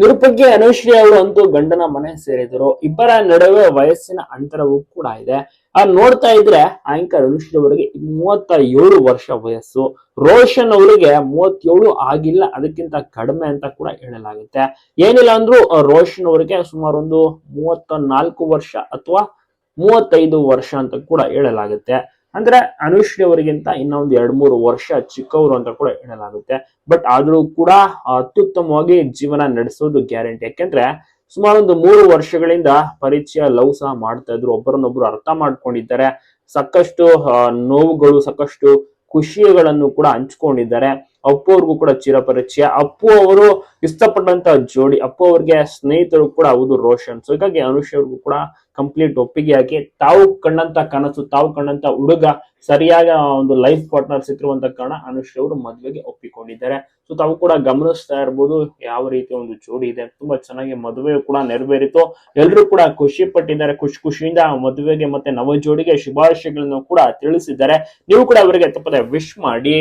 ನಿರುಪಜ್ಞೆ ಅನುಶ್ರೀ ಅವರು ಅಂತೂ ಗಂಡನ ಮನೆ ಸೇರಿದರು. ಇಬ್ಬರ ನಡುವೆ ವಯಸ್ಸಿನ ಅಂತರವೂ ಕೂಡ ಇದೆ. ಆ ನೋಡ್ತಾ ಇದ್ರೆ ಆಂಕರ್ ಅನುಶ್ರೀ ಅವರಿಗೆ ಮೂವತ್ತ ಏಳು ವರ್ಷ ವಯಸ್ಸು. ರೋಷನ್ ಅವರಿಗೆ ಮೂವತ್ತೇಳು ಆಗಿಲ್ಲ, ಅದಕ್ಕಿಂತ ಕಡಿಮೆ ಅಂತ ಕೂಡ ಹೇಳಲಾಗುತ್ತೆ. ಏನಿಲ್ಲ ಅಂದ್ರು, ರೋಷನ್ ಅವರಿಗೆ ಸುಮಾರು ಒಂದು ಮೂವತ್ತ ನಾಲ್ಕು ವರ್ಷ ಅಥವಾ ಮೂವತ್ತೈದು ವರ್ಷ ಅಂತ ಕೂಡ ಹೇಳಲಾಗುತ್ತೆ. ಅಂದ್ರೆ ಅನುಶ್ರೀ ಅವರಿಗಿಂತ ಇನ್ನೊಂದು ಎರಡ್ ಮೂರು ವರ್ಷ ಚಿಕ್ಕವರು ಅಂತ ಕೂಡ ಹೇಳಲಾಗುತ್ತೆ. ಬಟ್ ಆದ್ರೂ ಕೂಡ ಅತ್ಯುತ್ತಮವಾಗಿ ಜೀವನ ನಡೆಸೋದು ಗ್ಯಾರಂಟಿ. ಯಾಕೆಂದ್ರೆ ಸುಮಾರು ಒಂದು ಮೂರು ವರ್ಷಗಳಿಂದ ಪರಿಚಯ ಲವ್ ಸಹ ಮಾಡ್ತಾ ಇದ್ರು. ಒಬ್ಬರನ್ನೊಬ್ರು ಅರ್ಥ ಮಾಡ್ಕೊಂಡಿದ್ದಾರೆ. ಸಾಕಷ್ಟು ನೋವುಗಳು, ಸಾಕಷ್ಟು ಖುಷಿಗಳನ್ನು ಕೂಡ ಹಂಚ್ಕೊಂಡಿದ್ದಾರೆ. ಅಪ್ಪು ಅವ್ರಿಗೂ ಕೂಡ ಚಿರಪರಿಚಯ ಅಪ್ಪು ಅವರು ಇಷ್ಟಪಟ್ಟಂತ ಜೋಡಿ ಅಪ್ಪು ಅವ್ರಿಗೆ ಸ್ನೇಹಿತರು ಕೂಡ ಹೌದು ರೋಷನ್. ಸೊ ಹೀಗಾಗಿ ಅನುಷ್ ಅವ್ರಿಗೂ ಕೂಡ ಕಂಪ್ಲೀಟ್ ಒಪ್ಪಿಗೆ ಹಾಕಿ ತಾವು ಕಂಡಂತ ಕನಸು, ತಾವು ಕಂಡಂತ ಹುಡುಗ ಸರಿಯಾದ ಒಂದು ಲೈಫ್ ಪಾರ್ಟ್ನರ್ ಸಿಕ್ಕಿರುವಂತ ಕಾರಣ ಅನುಷ್ ಅವರು ಮದುವೆಗೆ ಒಪ್ಪಿಕೊಂಡಿದ್ದಾರೆ. ಸೊ ತಾವು ಕೂಡ ಗಮನಿಸ್ತಾ ಇರ್ಬೋದು ಯಾವ ರೀತಿ ಒಂದು ಜೋಡಿ ಇದೆ. ತುಂಬಾ ಚೆನ್ನಾಗಿ ಮದುವೆ ಕೂಡ ನೆರವೇರಿತು. ಎಲ್ಲರೂ ಕೂಡ ಖುಷಿ ಪಟ್ಟಿದ್ದಾರೆ. ಖುಷಿ ಖುಷಿಯಿಂದ ಮದುವೆಗೆ ಮತ್ತೆ ನವ ಜೋಡಿಗೆ ಶುಭಾಶಯಗಳನ್ನು ಕೂಡ ತಿಳಿಸಿದ್ದಾರೆ. ನೀವು ಕೂಡ ಅವರಿಗೆ ತಪ್ಪದೆ ವಿಶ್ ಮಾಡಿ.